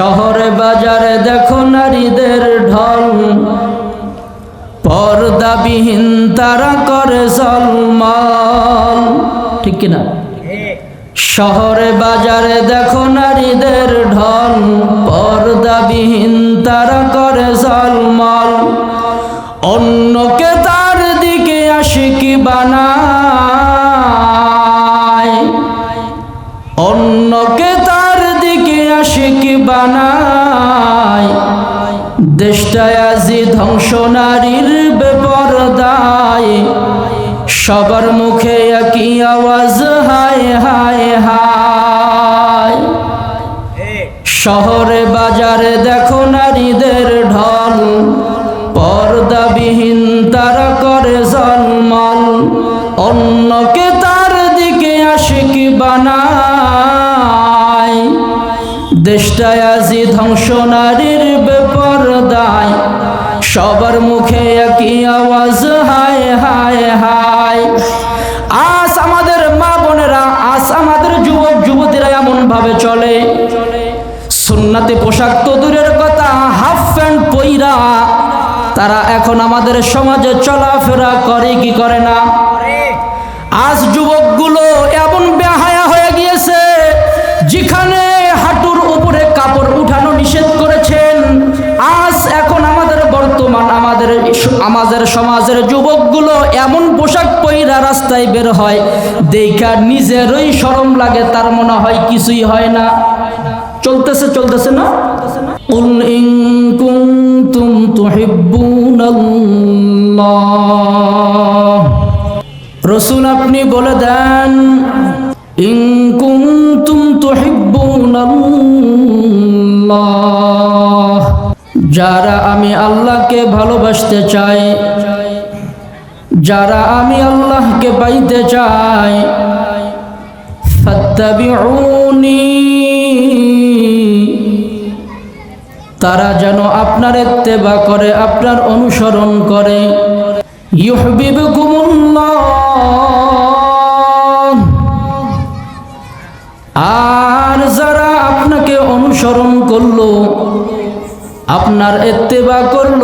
শহরে বাজারে দেখো নারীদের ঢল। পর্দাবিহীন তারা করে জলমল ঠিক কিনা? শহরে বাজারে দেখো নারীদের ঢল। পর্দাবিহীন তারা করে জলমল অন্যকে তার দিকে আশিকি বানায়। অন্যকে আশিকি বানায়। দেশটায় আজি ধ্বংস নারীর বেপরদায়। সবার মুখে একই আওয়াজ, হায় হায় হায়। শহরে বাজারে দেখো নারীদের ঢল। পর্দাবিহীন তারা করে জন্মল। অন্যকে তার দিকে আশিকি বানায়। দেশটায় আজি ধ্বংস নারীর বেপরদায়। সবার মুখে একই আওয়াজ, হায় হায় হায়। আজ আমাদের মা বোনেরা, আজ আমাদের যুবক, যুবতীরা এমন ভাবে চলে। সুন্নাতে পোশাক তো দূরের কথা, হাফ প্যান্ট পইরা। তারা এখন আমাদের সমাজে চলাফেরা করে কি করে না? সমাজের যুবকগুলো এমন পোশাক পইরা রাস্তায় বের হয় দেখা নিজেরই শরম লাগে তার মনে হয় কিছুই হয় না চলতেছে চলতেছে না قل إن كنتم تحبون الله রসুল আপনি বলে দেন ইন কুনতুম তুহিব্বুনাল্লাহ যারা আমি আল্লাহকে ভালোবাসতে চাই, যারা আমি আল্লাহকে পাইতে চাই তারা যেন আপনার ইত্তেবা করে, আপনার অনুসরণ করে। আর যারা আপনাকে অনুসরণ করল আপনার এত্তেবা করল।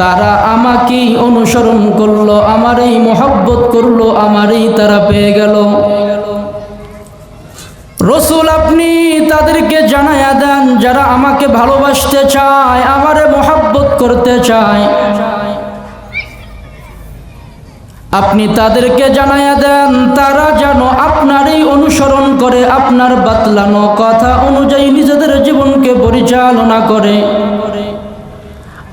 তারা আমাকে অনুসরণ করল, আমারই মহব্বত করল, আমারই তারা পেয়ে গেল। রসুল, আপনি তাদেরকে জানাইয়া দেন, যারা আমাকে ভালোবাসতে চায়, আমারে মোহাব্বত করতে চায়। আপনি তাদেরকে জানাইয়া দেন, তারা যেন আপনারই অনুসরণ করে, আপনার বাতলানো কথা অনুযায়ী নিজেদের জীবনকে পরিচালনা করে।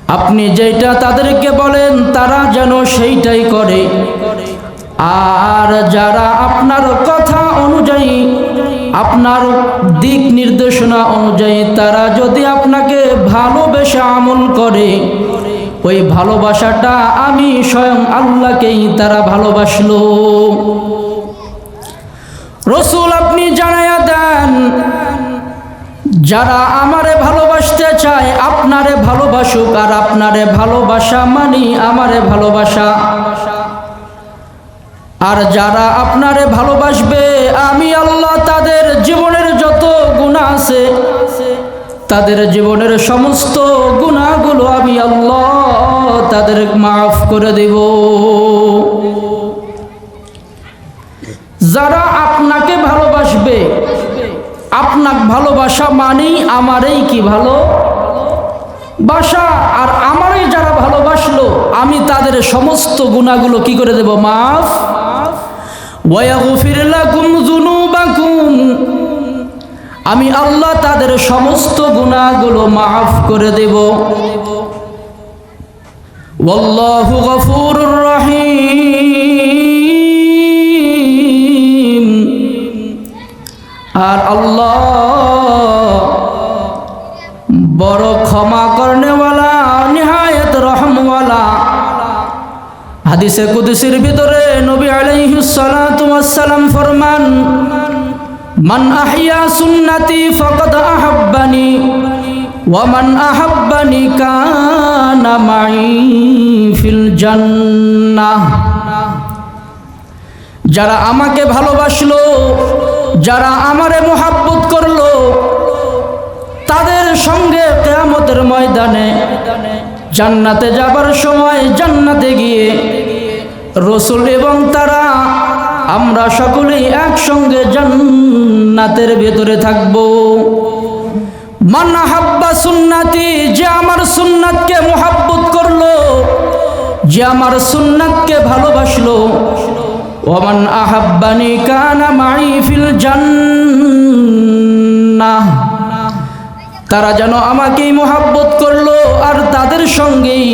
আপনি যেটা তাদেরকে বলেন, তারা যেন সেইটাই করে। আর যারা আপনার কথা অনুযায়ী, আপনার দিক নির্দেশনা অনুযায়ী, তারা যদি আপনাকে ভালোবেসে আমল করে ওই ভালোবাসাটা আমি স্বয়ং আল্লাহকেই তারা ভালোবাসলো। রসুল আপনি জানাইয়া দেন, যারা আমারে ভালোবাসতে চায়, আপনারে ভালোবাসুক, আর আপনারে ভালোবাসা মানি আমারে ভালোবাসা। আর যারা আপনারে ভালোবাসবে, আমি আল্লাহ তাদের জীবনের যত গুণা আছে তাদের জীবনের সমস্ত গুণাগুলো আমি আল্লাহ তাদের মাফ করে দেব। যারা আপনাকে ভালোবাসবে আপনার ভালোবাসা মানেই আমারই কি ভালো? বাসা আর আমারই যারা ভালোবাসলো, আমি তাদের সমস্ত গুণাগুলো কি করে দেব? মাফ? ওয়া ওয়াগফির লাকুম যুনুবাকুম আমি আল্লাহ তাদের সমস্ত গুণাগুলো মাফ করে দেব। ওয়াল্লাহু গফুরুর রহিম। আর আল্লাহ বড় ক্ষমা করনেওয়ালা, নিহায়ত রহমওয়ালা। হাদিসে কুদসির ভিতরে নবী আলাইহিস সালাতু ওয়াস সালাম ফরমান মান আহিয়া সুন্নতি ফকদ আহাব্বানি ওয়ামান আহাব্বানি কানা মাই ফিল জান্নাহ। যারা আমাকে ভালোবাসলো, যারা আমারে মোহাব্বত করল, তাদের সঙ্গে কেয়ামতের ময়দানে জান্নাতে যাবার সময় জান্নাতে গিয়ে রসুল এবং তারা আমরা সকলেই একসঙ্গে জান্নাতের ভেতরে থাকব। মান হাব্বা সুন্নাতি, যে আমার সুন্নাতকে মোহাব্বত করল, যে আমার সুন্নাতকে ভালোবাসলো, ওমান আহাব্বানি কানা মাই ফিল জান্নাহ। তারা যেন আমাকেই মোহাব্বত করল, আর তাদের সঙ্গেই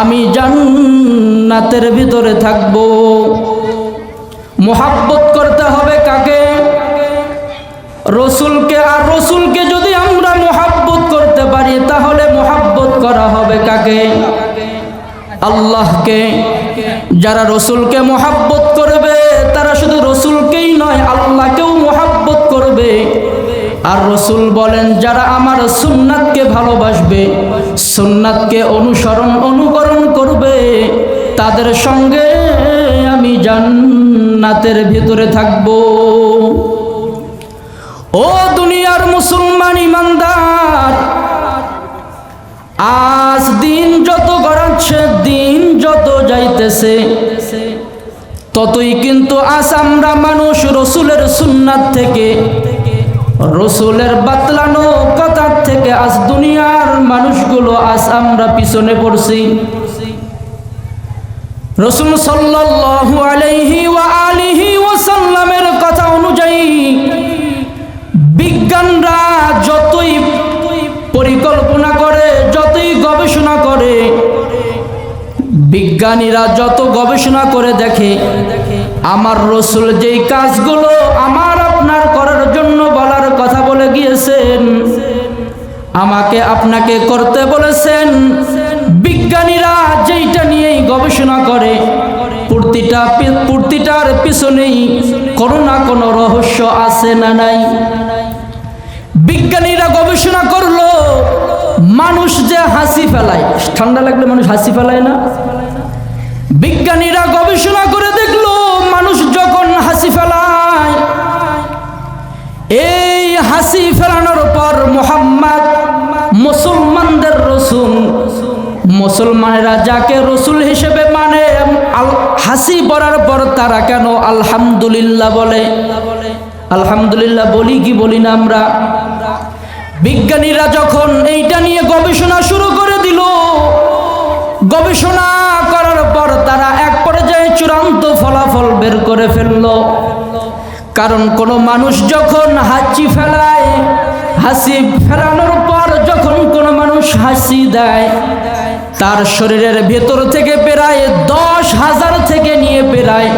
আমি জান্নাতের ভিতরে থাকব। মোহাব্বত করতে হবে কাকে? রসুলকে। আর রসুলকে যদি আমরা মোহাব্বত করতে পারি, তাহলে মোহাব্বত করা হবে কাকে? আল্লাহকে। যারা রসুলকে মোহাব্বত করবে, তারা শুধু রসুলকেই নয়, আল্লাহকেও মোহাব্বত করবে। আর রসুল বলেন, যারা আমার সুন্নাতকে ভালোবাসবে, সুন্নাতকে অনুসরণ, অনুকরণ করবে, তাদের সঙ্গে আমি জান্নাতের ভিতরে থাকব। ও দুনিয়ার মুসলমান ইমানদার, আজ দিন যত গড়াচ্ছে, দিন যত যাইতেছে, ততই কিন্তু আজ আমরা মানুষ রসুলের সুন্নাত থেকে, রসুলের বাতলানো কথার থেকে আজ দুনিয়ার মানুষগুলো আজ আমরা পিছনে পড়ছি। রসুল সাল্লাল্লাহু আলাইহি ওয়া আলিহি ওয়াসাল্লামের কথা অনুযায়ী বিজ্ঞানরা যতই পরিকল্পনা করে, যতই গবেষণা করে, বিজ্ঞানীরা যত গবেষণা করে দেখে, আমার রসুল যেই কাজগুলো আমার আপনার করার জন্য বলার কথা বলে গিয়েছেন, আমাকে আপনাকে করতে বলেছেন বিজ্ঞানীরা যেইটা নিয়েই গবেষণা করে, প্রতিটা প্রতিটার পিছনেই কোনো না কোনো রহস্য আছে না নাই। বিজ্ঞানীরা গবেষণা করল, মানুষ যে হাসি ফেলায়, ঠান্ডা লাগলে মানুষ হাসি ফেলায় না। বিজ্ঞানীরা গবেষণা করে দেখল, মানুষ যখন হাসি ফেলায়, এই হাসি ফেলানোর পর মোহাম্মদ মুসলমানেরা যাকে রসুল হিসেবে মানে হাসি পড়ার পর তারা কেন আলহামদুলিল্লাহ বলে? আলহামদুলিল্লাহ বলি কি বলি না আমরা? বিজ্ঞানীরা যখন এইটা নিয়ে গবেষণা শুরু করে দিল, গবেষণা করার পর তারা এক পর্যায়ে চূড়ান্ত ফলাফল বের করে ফেলল। কারণ কোনো মানুষ যখন হাসি ফেলায়, হাসি ফেলানোর পর যখন কোনো মানুষ হাসি দেয় তার শরীরের ভেতর থেকে প্রায় দশ হাজার থেকে নিয়ে প্রায়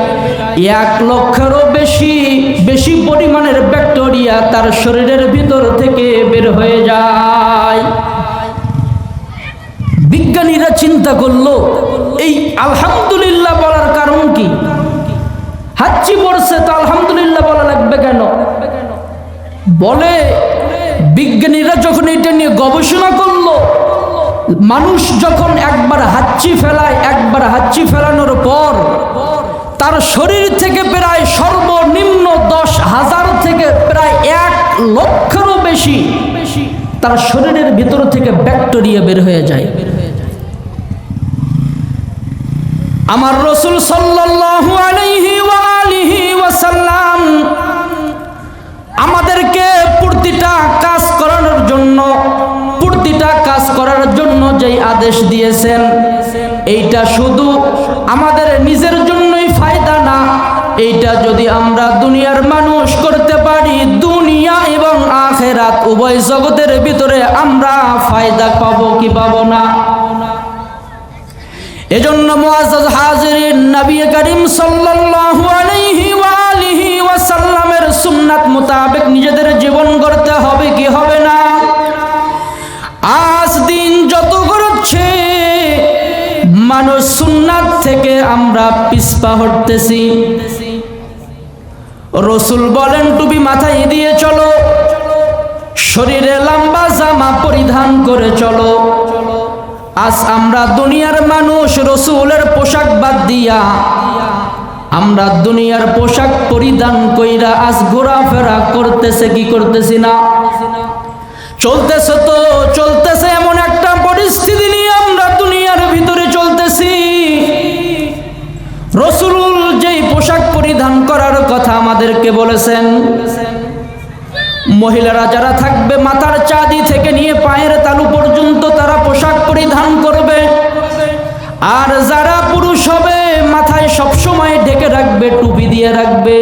এক লক্ষেরও বেশি বেশি পরিমাণের ব্যাকটেরিয়া তার শরীরের ভিতর থেকে বের হয়ে যায়। বিজ্ঞানীরা চিন্তা করল, এই আলহামদুলিল্লাহ বলার কারণ কি? হাচ্ছি পড়ছে তো আলহামদুলিল্লাহ বলা লাগবে কেন? বলে, বিজ্ঞানীরা যখন এটা নিয়ে গবেষণা করল মানুষ যখন একবার হাচ্ছি ফেলায়, একবার হাচ্ছি ফেলানোর পর তার শরীর থেকে প্রায় সর্বনিম্ন দশ হাজার থেকে প্রায় এক লক্ষেরও বেশি তার শরীরের ভিতর থেকে ব্যাকটেরিয়া বের হয়ে যায়। আমার রসুল সাল্লাল্লাহু আমাদেরকে প্রতিটা কাজ করানোর জন্য প্রতিটা কাজ করার জন্য যেই আদেশ দিয়েছেন, এইটা শুধু আমাদের নিজের জন্যই ফায়দা না, এইটা যদি আমরা দুনিয়ার মানুষ করতে পারি, দুনিয়া এবং আখেরাত, উভয় জগতের ভিতরে আমরা ফায়দা পাবো কি পাবো না? এজন্য মুআজ্জাজ হাজিরিন নবী করিম সাল্লাল্লাহু আলাইহি ওয়া আলিহি ওয়াসাল্লামের সুন্নাত মোতাবেক নিজেদের জীবন গড়তে হবে কি হবে না? মানুষ সুন্নাত থেকে আমরা পিছপা হটতেছি। রসুল বলেন, টুপি মাথায় দিয়ে চলো, শরীরে লম্বা জামা পরিধান করে চলো। আজ আমরা দুনিয়ার মানুষ, রসুলের পোশাক বাদ দিয়া, আমরা দুনিয়ার পোশাক পরিধান কইরা আজ ঘোরাফেরা করতেছে কি করতেছি না? চলতেছে তো, চলতেছে আমাদেরকে বলেছেন। মহিলারা যারা থাকবে, মাথার চাঁদি থেকে নিয়ে পায়ের তালু পর্যন্ত তারা পোশাক পরিধান করবে। আর যারা পুরুষ হবে, মাথায় সবসময় ঢেকে রাখবে, টুপি দিয়ে রাখবে,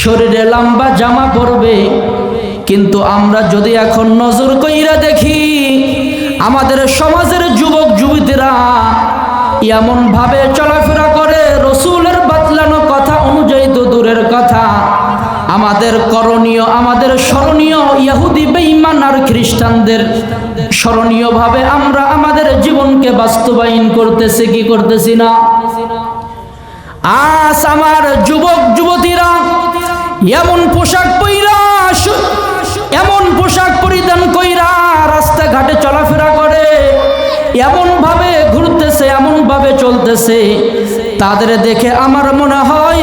শরীরে লম্বা জামা পরবে। কিন্তু আমরা যদি এখন নজর কইরা দেখি, আমাদের সমাজের যুবক যুবতীরা এমন ভাবে চলাফেরা করে, রসুলের দূরের কথা, আমাদের করণীয়, আমাদের স্মরণীয় ইহুদি বেঈমান আর খ্রিস্টানদের স্মরণীয়ভাবে আমরা আমাদের জীবনকে বাস্তবায়ন করতেছি, কি করতেছি না? আজ আমার যুবক, যুবতীরা, এমন পোশাক পইরা এমন পোশাক পরিধান কইরা রাস্তাঘাটে চলাফেরা করে এমন ভাবে ঘুরতেছে এমন ভাবে চলতেছে। তাদের দেখে আমার মনে হয়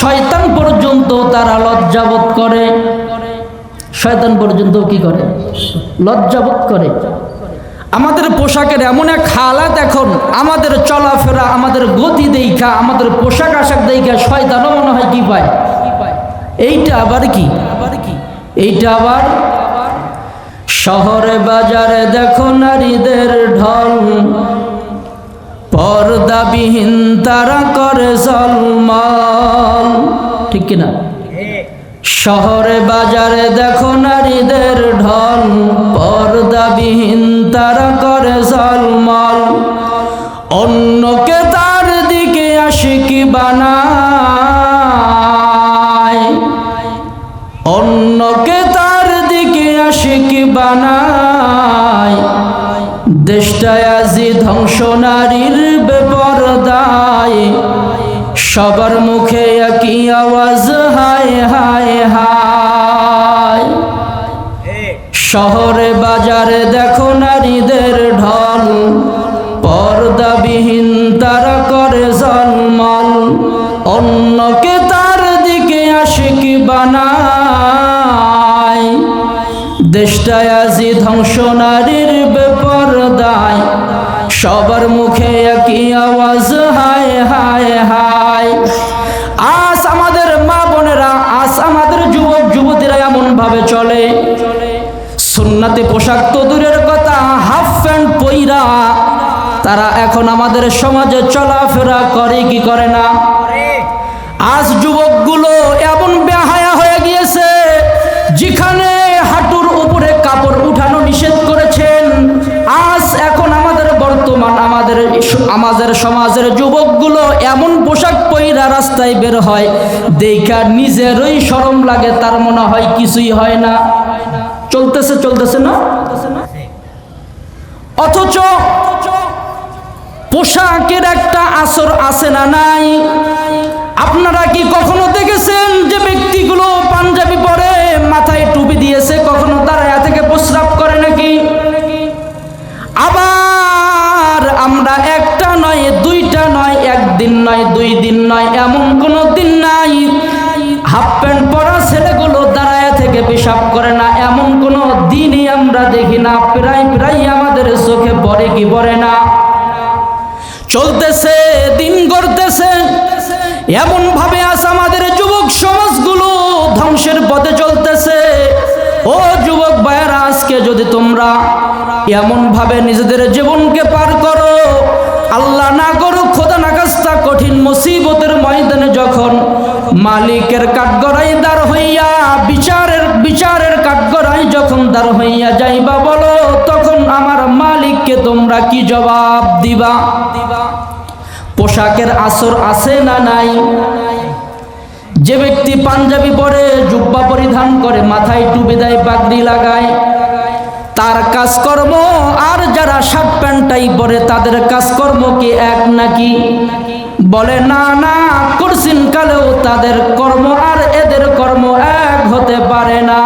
শয়তান পর্যন্ত তারা লজ্জাবোধ করে। শয়তান পর্যন্ত কি করে? লজ্জাবোধ করে। আমাদের পোশাকের এমন এক হালাত এখন, আমাদের চলাফেরা, আমাদের গতি দেখা, আমাদের পোশাক আশাক দেখা, শয়তানও মনে হয় কি পায়? এইটা আবার কি? এইটা আবার শহরে বাজারে দেখো নারীদের ঢল। পর্দাবিহীন তারা করে জলমল। ঠিক কিনা? শহরে বাজারে দেখো নারীদের ঢল। পর্দাবিহীন তারা করে জলমল। অন্যকে তার দিকে আশিকি বানায়? অন্যকে তার দিকে আশিকি বানায়? দেশটায় আজি ধ্বংস নারীর সবার মুখে একই আওয়াজ, হায় হায় হায়। শহরে বাজারে দেখো নারীদের ঢল, পর্দাবিহীন তারা করে জলমল অন্যকে তার দিকে আশিকি বানায়। দেশটায় আজি ধ্বংস নারীর বেপরদায়। সবার মুখে একই আওয়াজ ভাবে চলে। সুন্নাতে পোশাক তো দূরের কথা, হাফ প্যান্ট পইরা তারা এখন আমাদের সমাজে চলাফেরা করে কি করে না? আজ যুবকগুলো আমাদের সমাজের যুবকগুলো এমন পোশাক পইরা রাস্তায় বের হয়, দেখা নিজেরই শরম লাগে, তার মনে হয় কিছুই হয় না। চলতেছে চলতেছে না? অথচ পোশাকের একটা আসর আছে না নাই? না, প্রায় প্রায় আমাদের চোখে পড়ে কি পড়ে না? চলতেছে, দিন গড়তেছে। এমন ভাবে আজ আমাদের যুবক সমাজগুলো ধ্বংসের পথে চলতেছে। ও যুবক ভাইয়েরা, আজকে যদি তোমরা এমন ভাবে নিজেদের জীবনকে পার করো, আল্লাহ না করুক নাকাস্তা কঠিন মুসিবতের ময়দানে যখন মালিকের কাঠগড়াই দাঁড় হইয়া, বিচারের বিচারের কাঠগড়াই যখন দাঁড় হইয়া যাইবা, বলো, তখন আমার মালিককে তোমরা কি জবাব দিবা? পোশাকের আসর আছে না নাই? যে ব্যক্তি পাঞ্জাবি পরে জুব্বা পরিধান করে, মাথায় টুপি দেয়, পাগড়ি লাগায়, তার কাজকর্ম, আর যারা শার্ট প্যান্টাই পরে, তাদের কাজকর্ম কি এক নাকি? বলে না না করছিন কালেও তাদের কর্ম আর এদের কর্ম এক হতে পারে না।